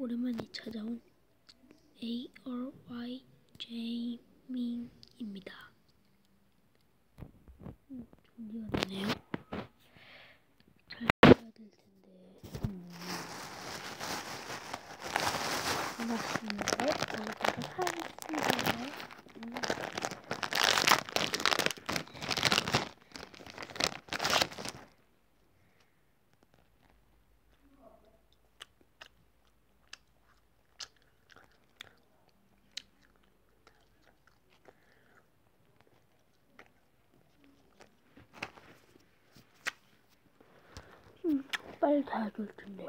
오랜만에 찾아온 ARY 제이밍입니다. 음, 준비가 되네요. 잘 해야 될 텐데. 음. 반갑습니다. 가보도록 하겠습니다. 음. 음, 빨리 다 해줄 텐데.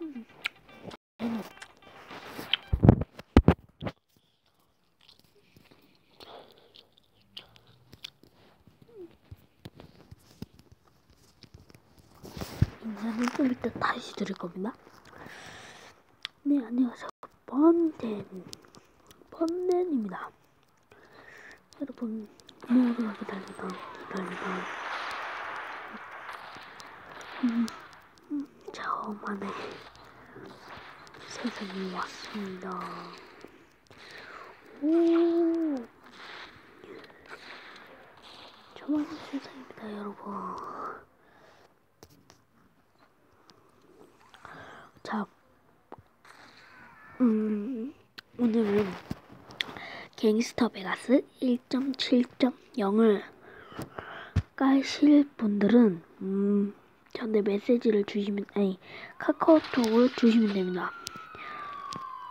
음. 인사는 좀 이따 다시 드릴 겁니다. 네, 안녕하세요. 번덴. 번덴입니다. 여러분, 모두가 기다리던, 기다리던, 음, 음, 저만의 세상이 왔습니다. 오, 저만의 세상입니다, 여러분. 자, 음, 오늘은 갱스터 베가스 1.7.0을 까실 분들은 음, 저한테 메시지를 주시면 아니 카카오톡을 주시면 됩니다.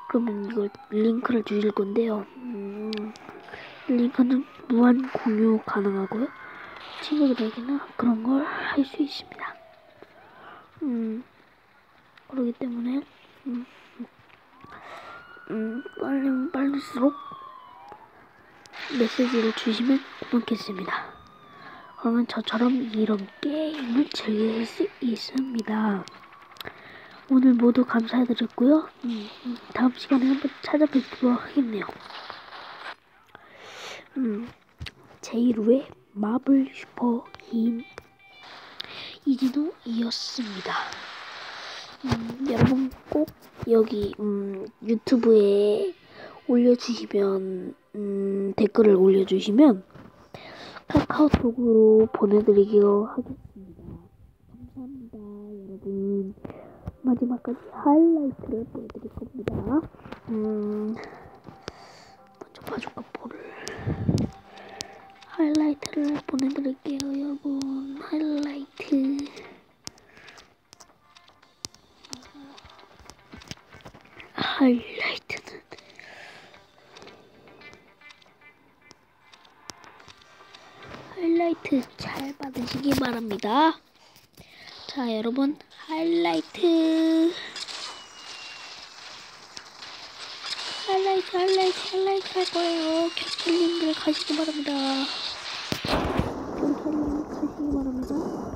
그러면 이걸 링크를 주실 건데요. 음, 링크는 무한 공유 가능하고요. 친구들에게나 그런 걸 할 수 있습니다. 음, 그렇기 때문에 음, 음, 빨리 빠를수록 메시지를 주시면 고맙겠습니다. 그러면 저처럼 이런 게임을 즐길 수 있습니다. 오늘 모두 감사드렸고요. 음, 음, 다음 시간에 한번 찾아뵙도록 하겠네요. 음, 제1회 마블 슈퍼 흰 이진호이었습니다. 음, 여러분 꼭 여기 음, 유튜브에 올려주시면 음, 댓글을 올려주시면 카카오톡으로 보내드리기로 하겠습니다. 감사합니다, 여러분. 마지막까지 하이라이트를 보여드릴 겁니다. 음, 먼저 봐줄까 볼을 하이라이트를 보내드릴게요, 여러분. 하이라이트. 하이 하이라이트 잘 받으시기 바랍니다. 자, 여러분, 하이라이트. 하이라이트, 하이라이트, 하이라이트 할 거예요. 캡슐님들 가시기 바랍니다. 캡슐님 가시기 바랍니다.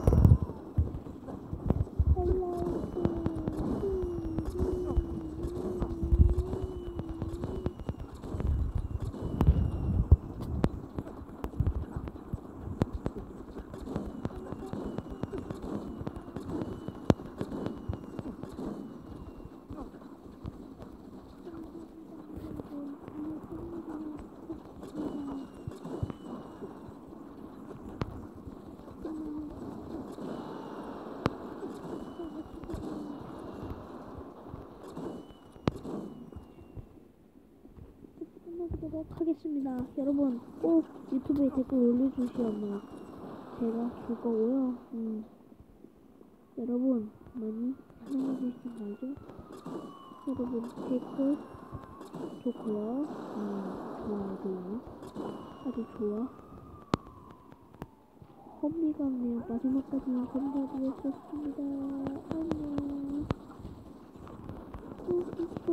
끝내도록 하겠습니다. 여러분 꼭 유튜브에 댓글 올려주시면 제가 줄 거고요. 음, 여러분 많이 사랑해 주시면 알죠? 여러분 댓글 좋고요. 음, 좋아요, 아주 좋아. 헌미감네요. 마지막까지 감사드렸었습니다. 안녕. 어, 있어.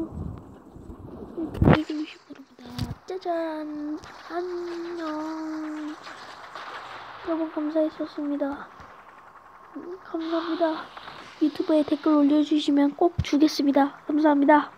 네, 주시기 바랍니다. 짜잔! 안녕! 여러분 감사했었습니다. 음, 감사합니다. 유튜브에 댓글 올려주시면 꼭 주겠습니다. 감사합니다.